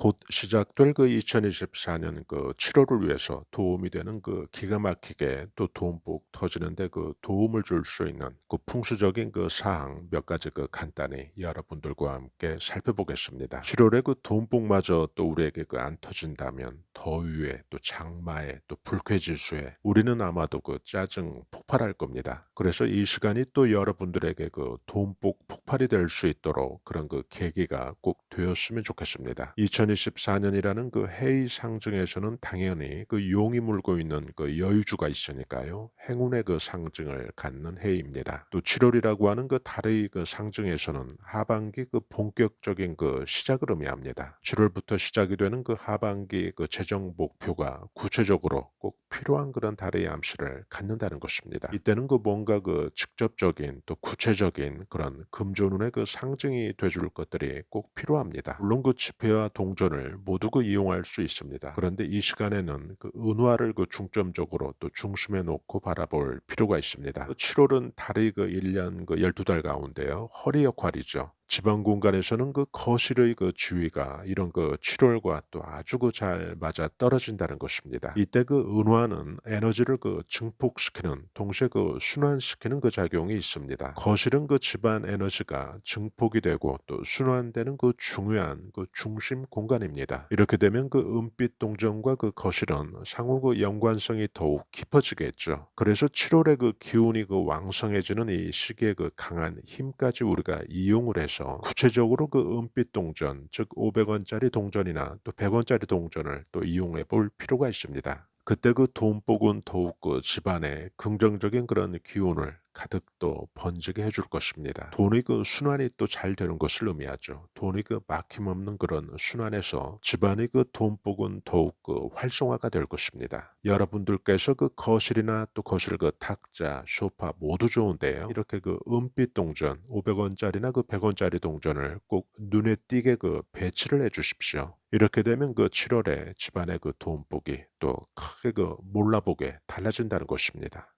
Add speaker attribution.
Speaker 1: 곧 시작될 그 2024년 그 7월을 위해서 도움이 되는 그 기가 막히게 또 돈복 터지는데 그 도움을 줄 수 있는 그 풍수적인 그 사항 몇 가지 그 간단히 여러분들과 함께 살펴보겠습니다. 7월에 그 돈복마저 또 우리에게 그 안 터진다면 더위에 또 장마에 또 불쾌지수에 우리는 아마도 그 짜증 폭발할 겁니다. 그래서 이 시간이 또 여러분들에게 그 돈복 폭발이 될 수 있도록 그런 그 계기가 꼭 되었으면 좋겠습니다. 2024년이라는 그 해의 상징에서는 당연히 그 용이 물고 있는 그 여유주가 있으니까요. 행운의 그 상징을 갖는 해입니다. 또 7월이라고 하는 그 달의 그 상징에서는 하반기 그 본격적인 그 시작을 의미합니다. 7월부터 시작이 되는 그 하반기 그 재정 목표가 구체적으로 꼭 필요한 그런 달의 암시를 갖는다는 것입니다. 이때는 그 뭔가 그 직접적인 또 구체적인 그런 금전운의 그 상징이 돼줄 것들이 꼭 필요합니다. 물론 그 지폐와 동전을 모두 그 이용할 수 있습니다. 그런데 이 시간에는 그 은화를 그 중점적으로 또 중심에 놓고 바라볼 필요가 있습니다. 7월은 달의 그 1년 그 12달 가운데요. 허리 역할이죠. 지방 공간에서는 그 거실의 그 지위가 이런 그 7월과 또 아주 그 잘 맞아 떨어진다는 것입니다. 이때 그 은화는 에너지를 그 증폭시키는 동시에 그 순환시키는 그 작용이 있습니다. 거실은 그 집안 에너지가 증폭이 되고 또 순환되는 그 중요한 그 중심 공간입니다. 이렇게 되면 그 은빛 동전과 그 거실은 상호 그 연관성이 더욱 깊어지겠죠. 그래서 7월에 그 기운이 그 왕성해지는 이 시기에 그 강한 힘까지 우리가 이용을 해서 구체적으로 그 은빛 동전, 즉 500원짜리 동전이나 또 100원짜리 동전을 또 이용해 볼 필요가 있습니다. 그때 그 돈복은 더욱 그 집안에 긍정적인 그런 기운을 가득 또 번지게 해줄 것입니다. 돈의 그 순환이 또 잘 되는 것을 의미하죠. 돈이 그 막힘없는 그런 순환에서 집안의 그 돈복은 더욱 그 활성화가 될 것입니다. 여러분들께서 그 거실이나 또 거실 그 탁자, 소파 모두 좋은데요. 이렇게 그 은빛 동전, 500원짜리나 그 100원짜리 동전을 꼭 눈에 띄게 그 배치를 해 주십시오. 이렇게 되면 그 7월에 집안의 그 돈복이 또 크게 그 몰라보게 달라진다는 것입니다.